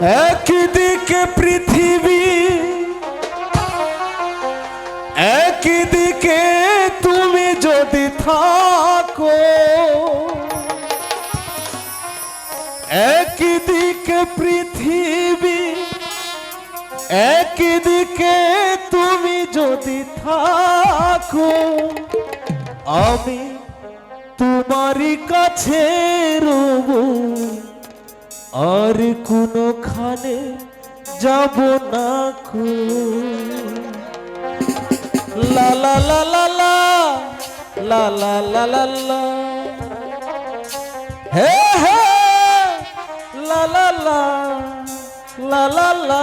একদিকে পৃথিবী, একদিকে তুমি যদি থাকো, একদিকে পৃথিবী, একদিকে তুমি যদি থাকো, আমি তোমারই কাছে রব। আর কোনোখানে যাব না খু লা হে হে লা লা লা লা লা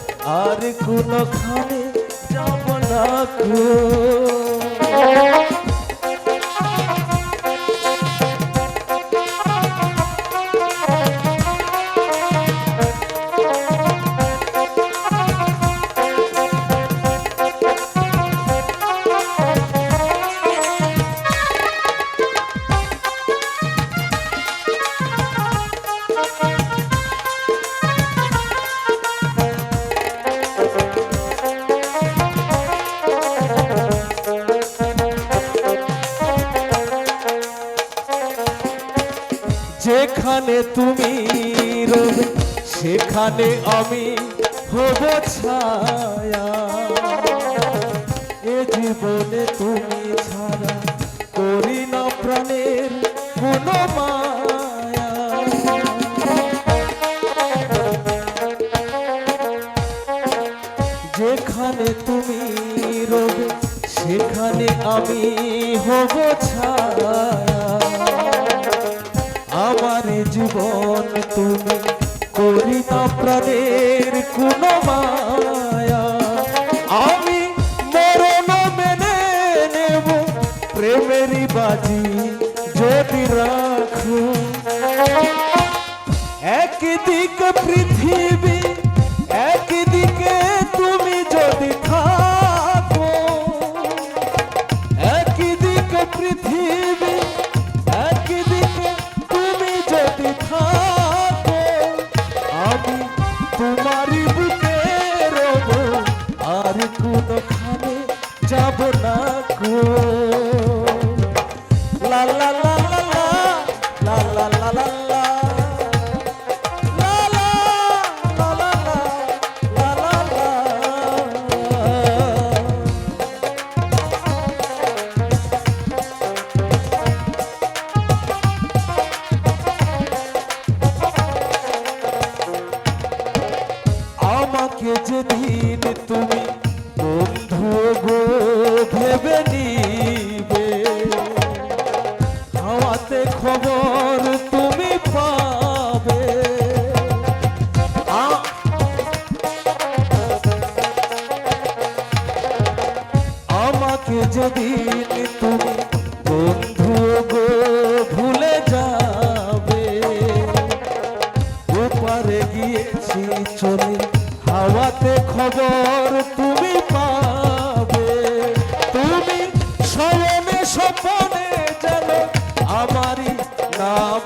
আর কোনোখানে যাব না যেখানে তুমি রবে, সেখানে আমি হব ছায়া। এ জীবনে তুমি ছাড়া করি না প্রাণের কোনো মায়া। যেখানে তুমি রবে, সেখানে আমি হব ছায়া। জীবন তুমি করি না প্রাণের কোন মায়া। আমি মরণ মেনে নেব প্রেমেরই বাজি যদি রাখো। একদিকে পৃথিবী ভেবে নিবে। হাওয়াতে খবর তুমি পাবে। আমাকে যেদিন তুমি বন্ধু গো ভুলে যাবে, ওপারে গিয়েছি চলে, হাওয়াতে খবর স্বপনে যেন আমারই নাম